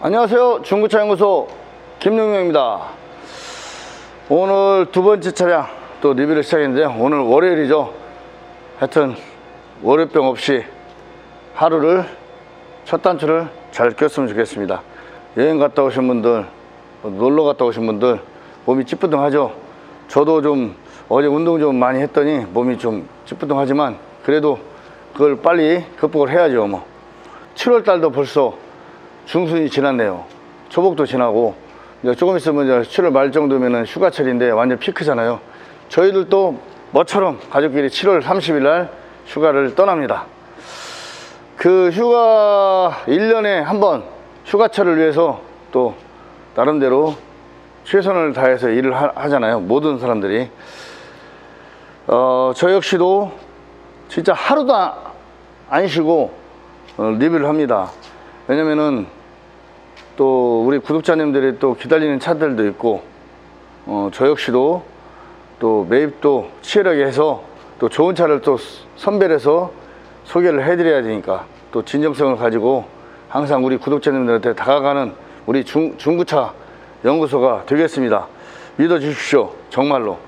안녕하세요. 중고차 연구소 김용명입니다. 오늘 두 번째 차량 또 리뷰를 시작했는데 오늘 월요일이죠. 하여튼 월요병 없이 하루를 첫 단추를 잘 꼈으면 좋겠습니다. 여행 갔다 오신 분들, 뭐 놀러 갔다 오신 분들 몸이 찌뿌둥하죠. 저도 좀 어제 운동 좀 많이 했더니 몸이 좀 찌뿌둥하지만 그래도 그걸 빨리 극복을 해야죠. 뭐 7월 달도 벌써 중순이 지났네요. 초복도 지나고 이제 조금 있으면 이제 7월 말 정도면은 휴가철인데 완전 피크잖아요. 저희들도 뭐처럼 가족끼리 7월 30일 날 휴가를 떠납니다. 그 휴가 1년에 한 번 휴가철을 위해서 또 나름대로 최선을 다해서 일을 하, 하잖아요. 모든 사람들이. 어, 저 역시도 진짜 하루도 안- 안 쉬고 어, 리뷰를 합니다. 왜냐면은 또 우리 구독자님들이 또 기다리는 차들도 있고 어, 저 역시도 또 매입도 치열하게 해서 또 좋은 차를 또 선별해서 소개를 해드려야 되니까 또 진정성을 가지고 항상 우리 구독자님들한테 다가가는 우리 중, 중구차 연구소가 되겠습니다. 믿어주십시오. 정말로.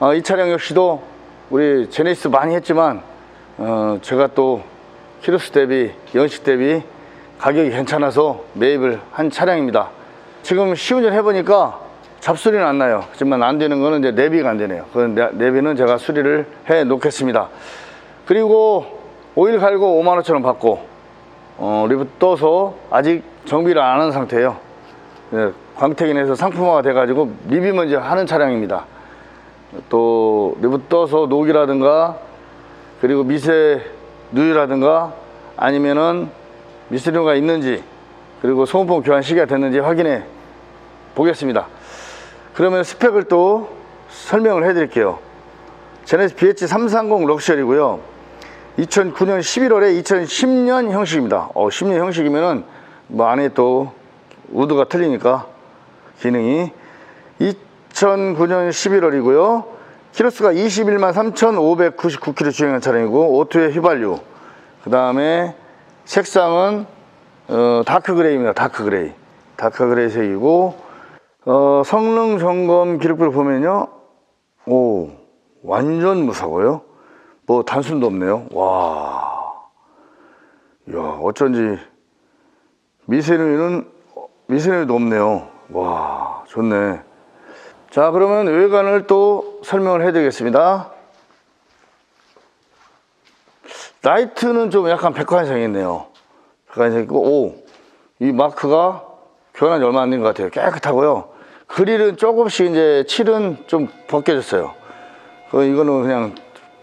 어, 이 차량 역시도 우리 제네시스 많이 했지만 어, 제가 또 키로수 대비 연식 대비 가격이 괜찮아서 매입을 한 차량입니다. 지금 시운전 해보니까 잡소리는 안 나요. 하지만 안 되는 거는 이제 내비가 안 되네요. 그 내- 내비는 제가 수리를 해 놓겠습니다. 그리고 오일 갈고 5만 5천 원 받고 어, 리브 떠서 아직 정비를 안 한 상태예요. 예, 광택인에서 상품화가 돼 가지고 리뷰 먼저 하는 차량입니다. 또 리브 떠서 녹이라든가 그리고 미세 누유라든가 아니면은 미세류가 있는지 그리고 소음품 교환 시기가 됐는지 확인해 보겠습니다. 그러면 스펙을 또 설명을 해 드릴게요. 제네시스 BH330 럭셔리고요. 2009년 11월에 2010년 형식입니다. 어, 10년 형식이면은 뭐 안에 또 우드가 틀리니까 기능이 2009년 11월이고요. 키로수가 21만 3,599km 주행한 차량이고 오토의 휘발유. 그 다음에 색상은 어, 다크 그레이입니다. 다크 그레이. 다크 그레이 색이고 어, 성능 점검 기록부를 보면요. 오, 완전 무사고요. 뭐 단순도 없네요. 와. 야, 어쩐지 미세누이는 미세누이도 없네요. 와, 좋네. 자, 그러면 외관을 또 설명을 해 드리겠습니다. 라이트는 좀 약간 백화현상이네요. 백화현상이고, 오, 이 마크가 교환한 지 얼마 안 된 것 같아요. 깨끗하고요. 그릴은 조금씩 이제 칠은 좀 벗겨졌어요. 그 이거는 그냥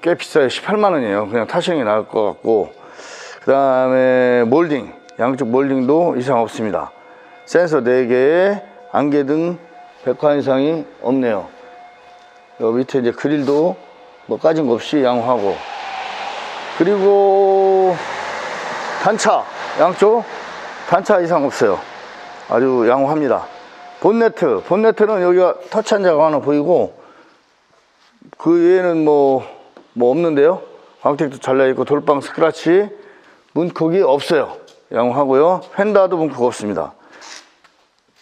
꽤 비싸요. 18만 원이에요. 그냥 타시는 게 나을 것 같고. 그 다음에 몰딩. 양쪽 몰딩도 이상 없습니다. 센서 4개에 안개등 백화 현상이 없네요. 요 밑에 이제 그릴도 뭐 까진 거 없이 양호하고. 그리고 단차. 양쪽 단차 이상 없어요. 아주 양호합니다. 본네트. 본네트는 여기가 터치한 자가 하나 보이고 그 외에는 뭐, 뭐 없는데요. 광택도 잘라있고 돌방 스크라치 문콕이 없어요. 양호하고요. 펜다도 문콕 없습니다.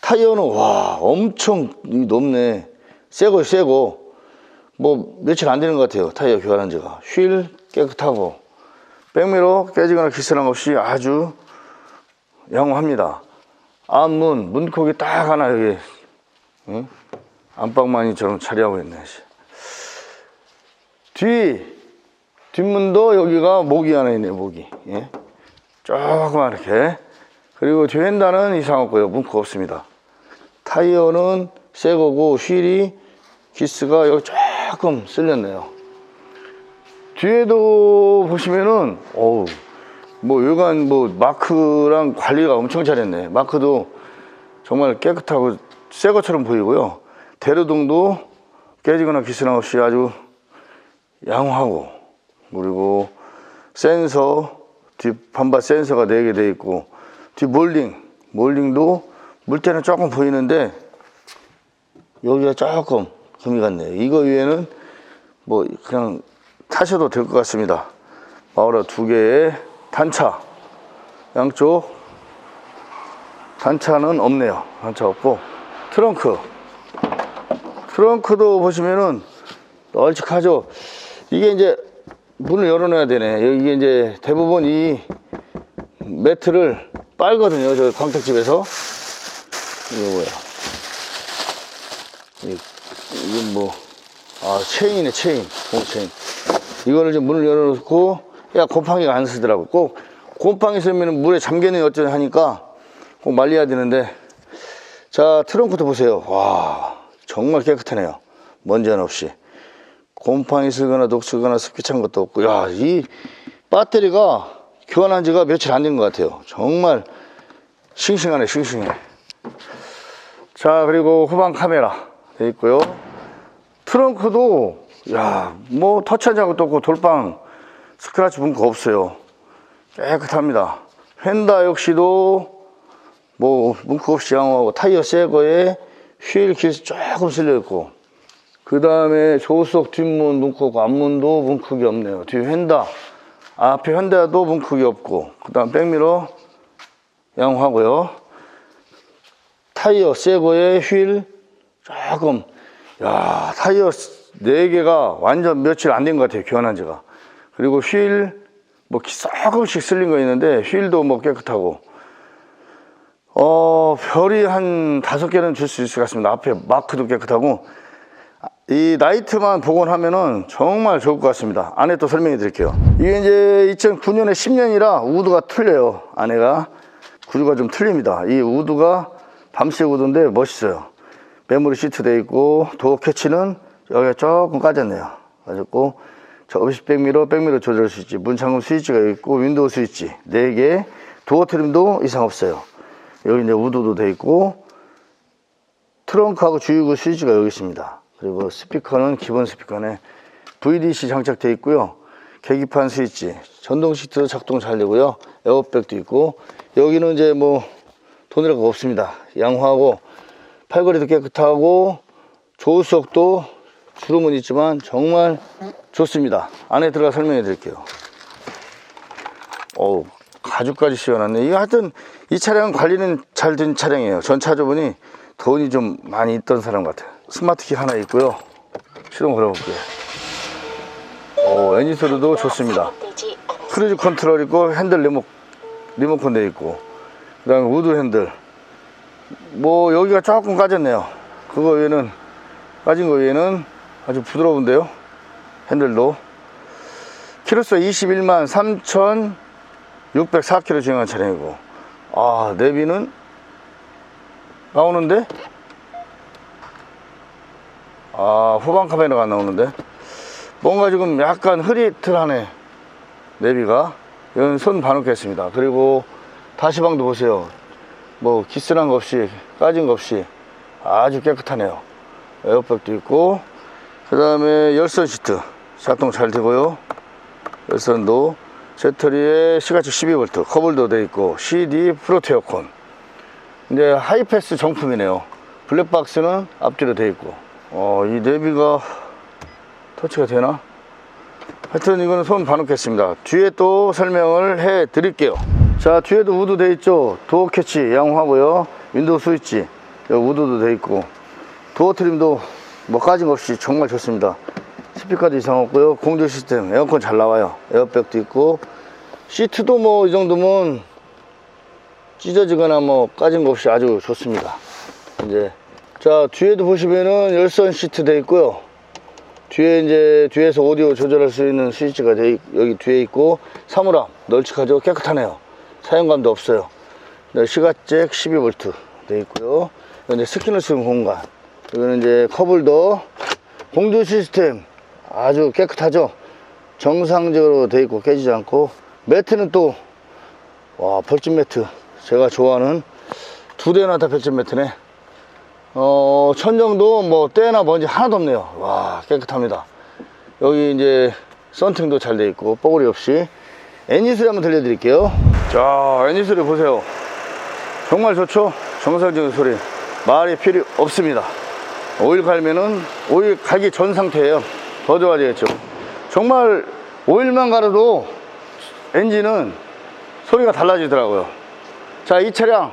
타이어는 와 엄청 이 높네. 새거 새거 뭐 며칠 안 되는 것 같아요. 타이어 교환한 지가 휠 깨끗하고 백미러 깨지거나 기스랑 없이 아주 양호합니다. 앞문 문콕이 딱 하나 여기 응? 안방만이처럼 처리하고 있네. 씨. 뒤 뒷문도 여기가 목이 하나 있네요. 목이 예. 조그만 이렇게 그리고 뒤 휀다는 이상 없고요. 문콕 없습니다. 타이어는 새 거고 휠이 기스가 여기 조금 쓸렸네요. 뒤에도 보시면은 어우 뭐 외관 뭐 마크랑 관리가 엄청 잘했네. 마크도 정말 깨끗하고 새 것처럼 보이고요. 대로동도 깨지거나 기스나 없이 아주 양호하고 그리고 센서 뒷 반바 센서가 4개 돼 있고 뒤 몰딩 몰딩도 물때는 조금 보이는데 여기가 조금 금이 같네요. 이거 위에는 뭐 그냥 타셔도 될 것 같습니다. 마우라 두 개의 단차 양쪽 단차는 없네요. 단차 없고 트렁크 트렁크도 보시면은 널찍하죠. 이게 이제 문을 열어놔야 되네. 이게 이제 대부분 이 매트를 빨거든요. 저 광택집에서 이거 뭐야? 이- 이건 뭐, 아, 체인이네, 체인. 공체인. 이거를 좀 문을 열어놓고, 야, 곰팡이가 안 쓰더라고. 꼭, 곰팡이 쓰면 물에 잠겨있는 어쩌 하니까 꼭 말려야 되는데. 자, 트렁크도 보세요. 와, 정말 깨끗하네요. 먼지 하나 없이. 곰팡이 쓰거나 녹슬거나 습기 찬 것도 없고, 야, 이 배터리가 교환한 지가 며칠 안 된 것 같아요. 정말 싱싱하네, 싱싱해. 자, 그리고 후방 카메라 돼 있고요. 트렁크도, 야, 뭐 터치하지 것도 없고 돌방 스크래치 문구 없어요. 깨끗합니다. 휀다 역시도 뭐 문구 없이 양호하고 타이어 새 거에 휠 기스 조금 쓸려 있고 그 다음에 조수석 뒷문 문크고 앞문도 문크기 없네요. 뒤 휀다 앞에 현대도 문크기 없고 그 다음 백미러 양호하고요. 타이어 새 거에 휠 조금 야 타이어 네 개가 완전 며칠 안 된 것 같아요 교환한 지가. 그리고 휠 뭐 조금씩 쓸린 거 있는데 휠도 뭐 깨끗하고. 어 별이 한 다섯 개는 줄 수 있을 것 같습니다. 앞에 마크도 깨끗하고. 이 라이트만 복원하면은 정말 좋을 것 같습니다. 안에 또 설명해 드릴게요. 이게 이제 2009년에 10년이라 우드가 틀려요 안에가. 구조가 좀 틀립니다. 이 우드가 밤새 우드인데 멋있어요. 메모리 시트 돼 있고 도어 캐치는 여기가 조금 까졌네요. 까졌고 저 업시 백미러 백미러 조절 스위치 문 잠금 스위치가 있고 윈도우 스위치 4개 도어 트림도 이상 없어요. 여기 이제 우드도 돼 있고 트렁크하고 주유구 스위치가 여기 있습니다. 그리고 스피커는 기본 스피커네. VDC 장착돼 있고요. 계기판 스위치 전동 시트 작동 잘 되고요. 에어백도 있고 여기는 이제 뭐 돈이라고 없습니다. 양호하고 팔걸이도 깨끗하고 조수석도 주름은 있지만 정말 좋습니다. 안에 들어가 설명해 드릴게요. 어우 가죽까지 씌워놨네. 이거 하여튼 이 차량 관리는 잘 된 차량이에요. 전 차주분이 돈이 좀 많이 있던 사람 같아요. 스마트키 하나 있고요. 시동 걸어볼게요. 오 엔진 소리도 좋습니다. 크루즈 컨트롤 있고 핸들 리모, 리모컨 돼 있고 그 다음에 우드 핸들. 뭐 여기가 조금 까졌네요. 그거 외에는 까진 거 외에는 아주 부드러운데요? 핸들도. 키로수 21만 3,604km 주행한 차량이고. 아 내비는 나오는데? 아 후방 카메라가 안 나오는데? 뭔가 지금 약간 흐릿하네 내비가. 이건 손 봐놓겠습니다. 그리고 다시방도 보세요. 뭐 기스난 거 없이 까진 거 없이 아주 깨끗하네요. 에어백도 있고 그 다음에 열선 시트. 작동 잘 되고요. 열선도 배터리에 시가축 12V 커블도 돼 있고 CD 프로트 에어컨 이제 하이패스 정품이네요. 블랙박스는 앞뒤로 돼 있고. 어, 이 내비가 터치가 되나? 하여튼 이거는 손 봐놓겠습니다. 뒤에 또 설명을 해 드릴게요. 자 뒤에도 우드 돼 있죠? 도어 캐치 양호하고요. 윈도우 스위치. 우드도 돼 있고. 도어 트림도 뭐 까진 거 없이 정말 좋습니다. 스피커도 이상 없고요. 공조 시스템 에어컨 잘 나와요. 에어백도 있고. 시트도 뭐 이 정도면 찢어지거나 뭐 까진 거 없이 아주 좋습니다. 이제 자 뒤에도 보시면은 열선 시트 돼 있고요. 뒤에 이제 뒤에서 오디오 조절할 수 있는 스위치가 돼 있- 여기 뒤에 있고 사물함 널찍하죠? 깨끗하네요. 사용감도 없어요. 네, 시가잭 12V 돼 있고요. 이제 쓰는 공간 여기는 이제 컵홀더 공조 시스템 아주 깨끗하죠 정상적으로 돼 있고 깨지지 않고 매트는 또 와 벌집 매트 제가 좋아하는 두 대나 다 벌집 매트네 어, 천정도 뭐 때나 먼지 하나도 없네요. 와, 깨끗합니다. 여기 이제 썬팅도 잘 돼 있고 뽀글이 없이 소리 한번 들려드릴게요. 자, 소리 보세요. 정말 좋죠? 정상적인 소리. 말이 필요 없습니다. 오일 갈면은 오일 갈기 전 상태예요. 더 좋아지겠죠. 정말 오일만 갈아도 엔진은 소리가 달라지더라고요. 자, 이 차량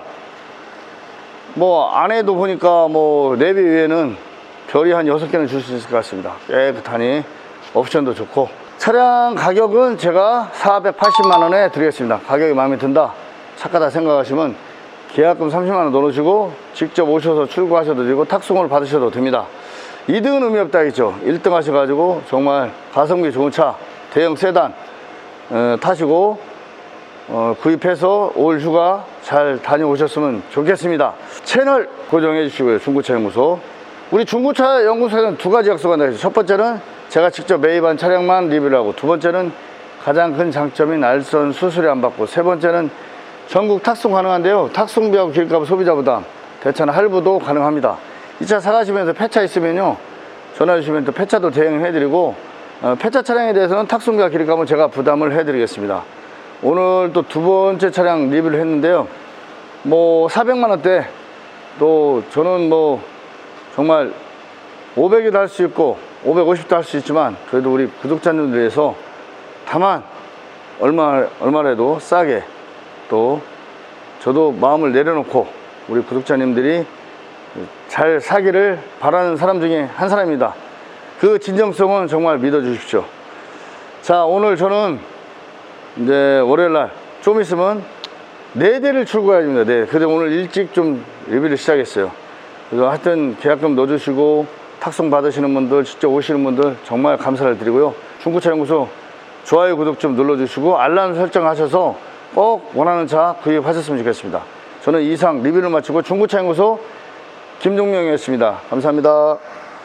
뭐 안에도 보니까 뭐 내비 위에는 별이 한 여섯 개는 줄 수 있을 것 같습니다. 깨끗하니 옵션도 좋고 차량 가격은 제가 480만 원에 드리겠습니다. 가격이 마음에 든다, 착하다 생각하시면 계약금 30만 원 넣어주시고 직접 오셔서 출고하셔도 되고 탁송을 받으셔도 됩니다. 2등은 의미 없다 했죠. 1등 하셔가지고 정말 가성비 좋은 차 대형 세단 어, 타시고 어, 구입해서 올 휴가 잘 다녀오셨으면 좋겠습니다. 채널 고정해 주시고요. 중고차 연구소. 우리 중고차 연구소에는 두 가지 약속을 한다. 첫 번째는 제가 직접 매입한 차량만 리뷰를 하고 두 번째는 가장 큰 장점인 알선 수수료 안 받고 세 번째는 전국 탁송 가능한데요. 탁송비하고 길값 소비자 부담 대차는 할부도 가능합니다. 이 차 사가시면서 폐차 있으면요. 전화 주시면 또 폐차도 대행해 드리고 어, 폐차 차량에 대해서는 탁송비와 길값은 제가 부담을 해 드리겠습니다. 오늘 또 두 번째 차량 리뷰를 했는데요. 뭐 400만 원대 또 저는 뭐 정말 500이도 할 수 있고 550도 할 수 있지만 그래도 우리 구독자님들 위해서 다만 얼마 얼마라도 싸게 또 저도 마음을 내려놓고 우리 구독자님들이 잘 사기를 바라는 사람 중에 한 사람입니다. 그 진정성은 정말 믿어 주십시오. 자, 오늘 저는 이제 월요일 날 좀 있으면 네 대를 출고해야 됩니다. 네. 그래서 오늘 일찍 좀 리뷰를 시작했어요. 그래서 하여튼 계약금 넣어주시고 탁송 받으시는 분들, 직접 오시는 분들 정말 감사를 드리고요. 중고차 연구소 좋아요, 구독 좀 눌러주시고 알람 설정하셔서 꼭 원하는 차 구입하셨으면 좋겠습니다. 저는 이상 리뷰를 마치고 중고차 연구소 김종명이었습니다. 감사합니다.